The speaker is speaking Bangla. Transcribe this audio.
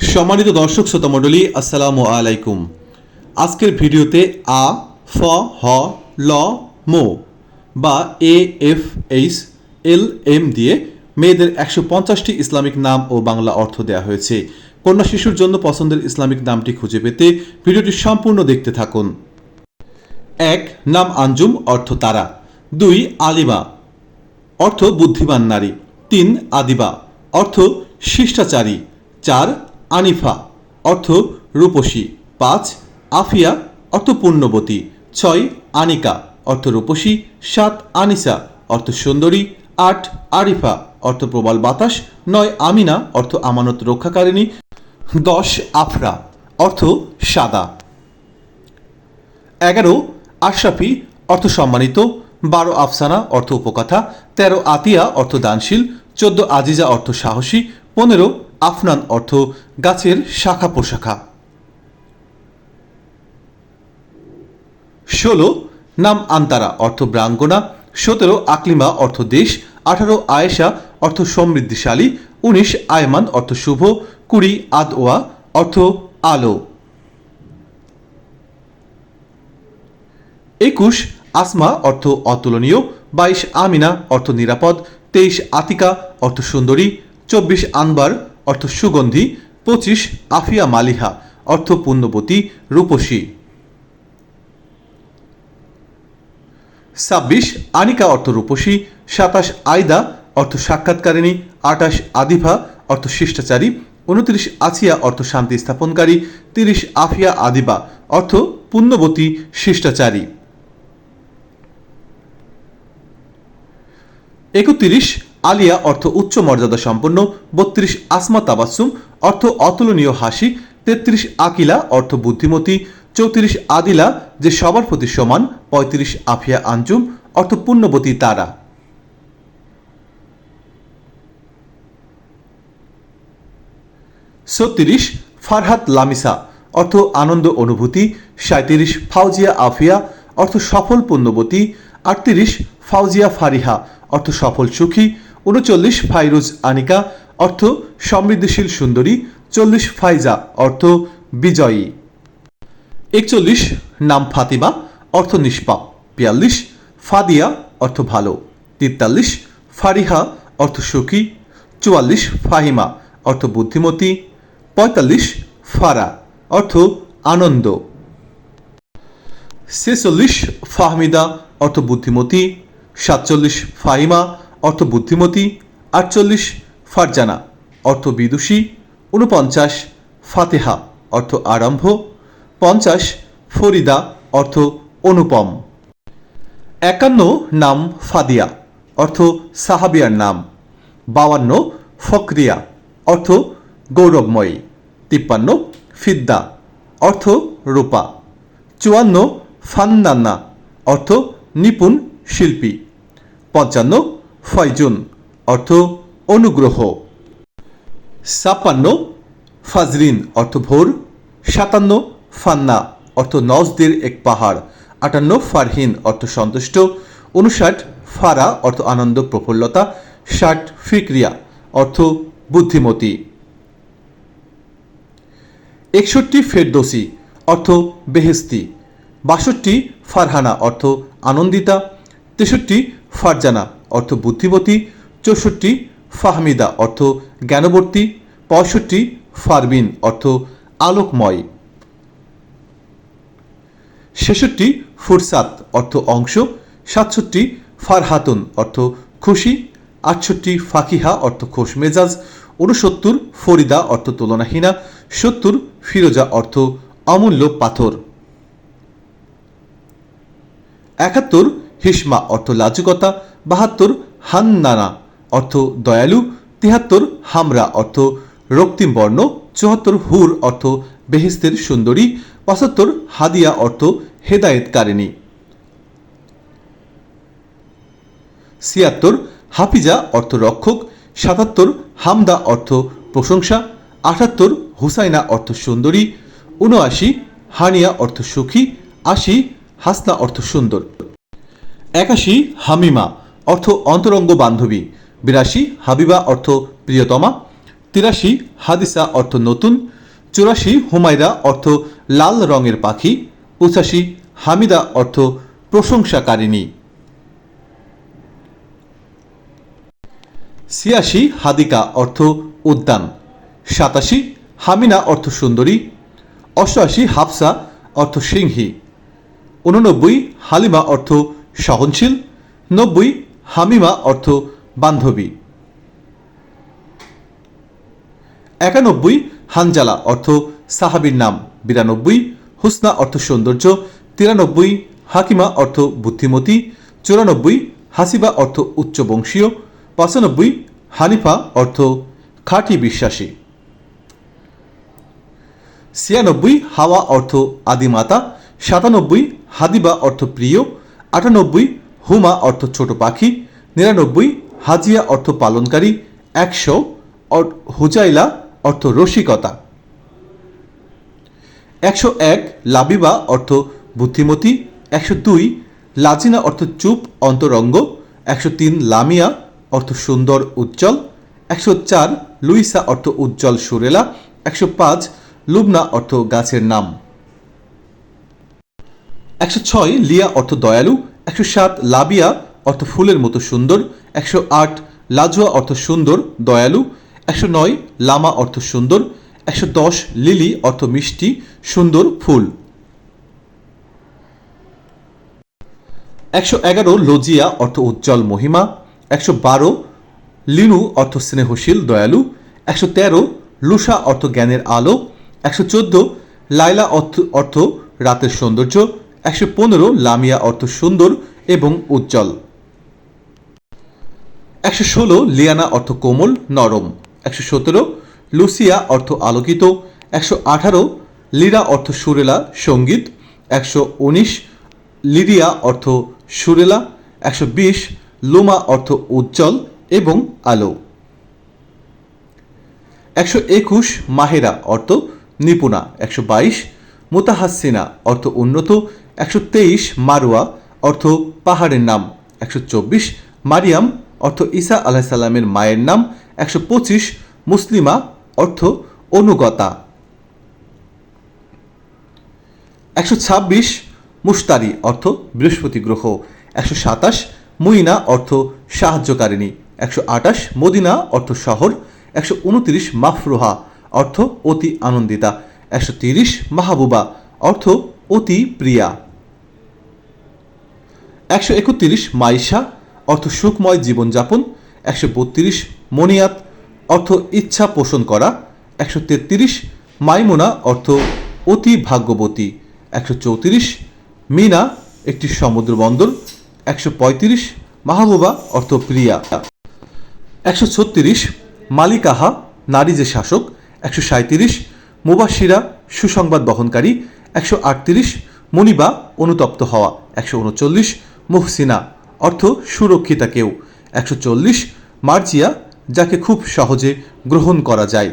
সম্মানিত দর্শক শ্রোতা মণ্ডলী, আসসালামু আলাইকুম। আজকের ভিডিওতে আ, ফ, হ, ল, মো বা A, F, H, L, M দিয়ে মেয়েদের একশো পঞ্চাশটি ইসলামিক নাম ও বাংলা অর্থ দেওয়া হয়েছে। কন্যা শিশুর জন্য পছন্দের ইসলামিক নামটি খুঁজে পেতে ভিডিওটি সম্পূর্ণ দেখতে থাকুন। এক, নাম আঞ্জুম, অর্থ তারা। দুই, আলিমা, অর্থ বুদ্ধিমান নারী। তিন, আদিবা, অর্থ শিষ্টাচারী। চার আনিফা, অর্থ রূপসী। পাঁচ, আফিয়া, অর্থ পুণ্যবতী ছয়, আনিকা, অর্থ রূপসী। সাত, আনিসা, অর্থ সুন্দরী। আট, আরিফা, অর্থ প্রবাল বাতাস। নয়, আমিনা, অর্থ আমানত রক্ষাকারিণী। দশ, আফরা, অর্থ সাদা। এগারো, আশরাফি, অর্থ সম্মানিত। বারো, আফসানা, অর্থ উপকথা। তেরো, আতিয়া, অর্থ দানশীল। চোদ্দ, আজিজা, অর্থ সাহসী। পনেরো আফনান অর্থ গাছের শাখা প্রশাখা ষোলো, নাম আন্তারা অর্থ ব্রাঙ্গনা, সতেরো, আকলিমা অর্থ দেশ, আঠারো, আয়েশা অর্থ সমৃদ্ধিশালী, উনিশ, আয়মান অর্থ শুভ, কুড়ি, আদওয়া অর্থ আলো। একুশ, আসমা অর্থ অতুলনীয়, বাইশ, আমিনা অর্থ নিরাপদ, তেইশ, আতিকা অর্থ সুন্দরী, চব্বিশ, আনবার অর্থ সুগন্ধি, পঁচিশ, আফিয়া মালিহা, অর্থ পুণ্যবতী রূপসী। ছাব্বিশ, আনিকা অর্থ রূপসী, সাতাশ আয়দা অর্থ সাক্ষাৎকারিণী আটাশ আদিভা অর্থ শিষ্টাচারী, উনত্রিশ আছিয়া অর্থ শান্তি স্থাপনকারী, তিরিশ, আফিয়া আদিবা অর্থ পুণ্যবতী শিষ্টাচারী। একত্রিশ আলিয়া অর্থ উচ্চ মর্যাদা সম্পন্ন, বত্রিশ আসমা তাবাসুম অর্থ অতুলনীয় হাসি, তেত্রিশ আকিলা অর্থ বুদ্ধিমতী, চৌত্রিশ আদিলা যে সবার প্রতি সমান, পঁয়ত্রিশ আফিয়া আঞ্জুম, অর্থ পুণ্যবতী তারা। ছত্রিশ ফারহাত লামিসা, অর্থ আনন্দ অনুভূতি সাঁত্রিশ ফাউজিয়া আফিয়া, অর্থ সফল পুণ্যবতী, আটত্রিশ ফাউজিয়া ফারিহা, অর্থ সফল সুখী উনচল্লিশ ফাইরুজ আনিকা, অর্থ সমৃদ্ধিশীল সুন্দরী, চল্লিশ ফাইজা, অর্থ বিজয়ী। একচল্লিশ নাম ফাতিমা, অর্থ নিষ্পাপ বিয়াল্লিশ ফাদিয়া, অর্থ ভালো। তেতাল্লিশ ফারিহা, অর্থ সুখী। চুয়াল্লিশ ফাহিমা, অর্থ বুদ্ধিমতী। পঁয়তাল্লিশ ফারা, অর্থ আনন্দ। ছেচল্লিশ ফাহমিদা, অর্থ বুদ্ধিমতী। সাতচল্লিশ ফাহিমা অর্থ বুদ্ধিমতী, আটচল্লিশ, ফারজানা। অর্থ বিদুষী উনপঞ্চাশ ফাতেহা। অর্থ আরম্ভ, পঞ্চাশ, ফরিদা। অর্থ অনুপম। একান্ন, নাম ফাদিয়া। অর্থ সাহাবিয়ার নাম। বাউান্ন, ফকরিয়া। অর্থ গৌরবময়ী। তিপ্পান্ন, ফিদ্দা। অর্থ রূপা। চুয়ান্ন, ফান্নান্না। অর্থ নিপুণ শিল্পী। পঞ্চান্ন ফয়জুন অর্থ অনুগ্রহ। ছাপ্পান্ন ফাজরিন, অর্থ ভোর। সাতান্ন, ফান্না, অর্থ নজদের এক পাহাড়। আটান্ন, ফারহিন, অর্থ সন্তুষ্ট। উনষাট ফারা, অর্থ আনন্দ, প্রফুল্লতা। ষাট, ফিক্রিয়া, অর্থ বুদ্ধিমতী। একষট্টি, ফেরদোসি, অর্থ বেহেস্তি বাষট্টি, ফারহানা, অর্থ আনন্দিতা। তেষট্টি, ফারজানা অর্থ বুদ্ধিমতী চৌষট্টি ফাহমিদা অর্থ জ্ঞানবর্তী, পঁয়ষট্টি ফারবিন অর্থ আলোকময়। ছেষট্টি ফুরসাত অর্থ অংশ, সাতষট্টি ফারহাতুন অর্থ খুশি, আটষট্টি ফাকিহা অর্থ খোশ মেজাজ উনসত্তর ফরিদা অর্থ তুলনাহীনা, সত্তর ফিরোজা অর্থ অমূল্য পাথর। একাত্তর হিসমা অর্থ লাজুকতা বাহাত্তর হান্নানা, অর্থ দয়ালু, তিহাত্তর হামরা, অর্থ রক্তিম বর্ণ, চুয়াত্তর হুর, অর্থ বেহেস্তের সুন্দরী, পঁচাত্তর হাদিয়া, অর্থ হেদায়েতকারিণী। ছিয়াত্তর হাফিজা, অর্থ রক্ষক, সাতাত্তর হামদা, অর্থ প্রশংসা, আটাত্তর হুসাইনা, অর্থ সুন্দরী উনআশি হানিয়া, অর্থ সুখী, আশি হাসনা, অর্থ সুন্দর। একাশি হামিমা অর্থ অন্তরঙ্গ বান্ধবী। বিরাশি, হাবিবা অর্থ প্রিয়তমা। তিরাশি, হাদিসা অর্থ নতুন। চুরাশি, হুমায়রা অর্থ লাল রঙের পাখি। পঁচাশি, হামিদা অর্থ প্রশংসাকারিণী। ছিয়াশি, হাদিকা অর্থ উদ্যান। সাতাশি, হামিনা অর্থ সুন্দরী। অষ্টআশি, হাফসা অর্থ সিংহী। উননব্বই হালিমা অর্থ সহনশীল। নব্বই হামিমা অর্থ বান্ধবী। একানব্বই, হানজালা অর্থ সাহাবির নাম। বিরানব্বই, হুসনা অর্থ সৌন্দর্য। তিরানব্বই, হাকিমা অর্থ বুদ্ধিমতী। চুরানব্বই, হাসিবা অর্থ উচ্চবংশীয়। পঁচানব্বই, হানিফা অর্থ খাঁটি বিশ্বাসী। ছিয়ানব্বই, হাওয়া অর্থ আদিমাতা। সাতানব্বই, হাদিবা অর্থ প্রিয়। আটানব্বই হুমা অর্থ ছোট পাখি, নিরানব্বই হাজিয়া অর্থ পালনকারী, একশো হুজাইলা অর্থ রসিকতা। একশো এক লাবিবা অর্থ বুদ্ধিমতী, একশো দুই লাজিনা অর্থ চুপ অন্তরঙ্গ, একশো তিন লামিয়া অর্থ সুন্দর উজ্জ্বল, একশো চার লুইসা অর্থ উজ্জ্বল সুরেলা, একশো পাঁচ লুবনা অর্থ গাছের নাম। একশো ছয় লিয়া অর্থ দয়ালু একশো সাত লাবিয়া অর্থ ফুলের মতো সুন্দর, একশো আট লাজুয়া অর্থ সুন্দর, দয়ালু, একশো নয় লামা অর্থ সুন্দর, একশো দশ লিলি অর্থ মিষ্টি, সুন্দর ফুল। একশো এগারো লজিয়া অর্থ উজ্জ্বল মহিমা, একশো বারো লিনু অর্থ স্নেহশীল, দয়ালু, একশো তেরো লুসা অর্থ জ্ঞানের আলো, একশো চোদ্দ লাইলা অর্থ অর্থ রাতের সৌন্দর্য একশো পনেরো লামিয়া অর্থ সুন্দর এবং উজ্জ্বল। একশো ষোলো লিয়ানা অর্থ কোমল, নরম। একশো সতেরো লুসিয়া অর্থ আলোকিত। একশো আঠারো লিরা অর্থ সুরেলা, সংগীত। একশো উনিশ লিরিয়া অর্থ সুরেলা। একশো বিশ লোমা অর্থ উজ্জ্বল এবং আলো। একশো একুশ মাহেরা অর্থ নিপুণা। একশো বাইশ মুতাহাসিনা অর্থ উন্নত একশো তেইশ মারুয়া অর্থ পাহাড়ের নাম, একশো চব্বিশ মারিয়াম অর্থ ঈসা আলাহিসাল্লামের মায়ের নাম, একশো পঁচিশ মুসলিমা অর্থ অনুগতা। একশো ছাব্বিশ মুস্তারি অর্থ বৃহস্পতি গ্রহ, একশো সাতাশ মুইনা অর্থ সাহায্যকারিণী, একশো আটাশ মদিনা অর্থ শহর, একশো উনত্রিশ মাফরুহা অর্থ অতি আনন্দিতা, একশো তিরিশ মাহবুবা অর্থ অতি প্রিয়া। একশো একত্রিশ মাইশা, অর্থ সুখময় জীবনযাপন, একশো বত্রিশ মনিয়াত, অর্থ ইচ্ছা পোষণ করা, একশো তেত্রিশ মাইমোনা, অর্থ অতি ভাগ্যবতী, একশো চৌত্রিশ মিনা, একটি সমুদ্র বন্দর একশো পঁয়ত্রিশ মাহবুবা, অর্থ প্রিয়া, একশো ছত্রিশ মালিকাহা, নারী যে শাসক, একশো সাঁত্রিশ মুবাসিরা সুসংবাদ বহনকারী, একশো আটত্রিশ মনিবা, অনুতপ্ত হওয়া, একশো উনচল্লিশ মুহসিনা অর্থ সুরক্ষিতা কেউ। একশো চল্লিশ মার্জিয়া যাকে খুব সহজে গ্রহণ করা যায়।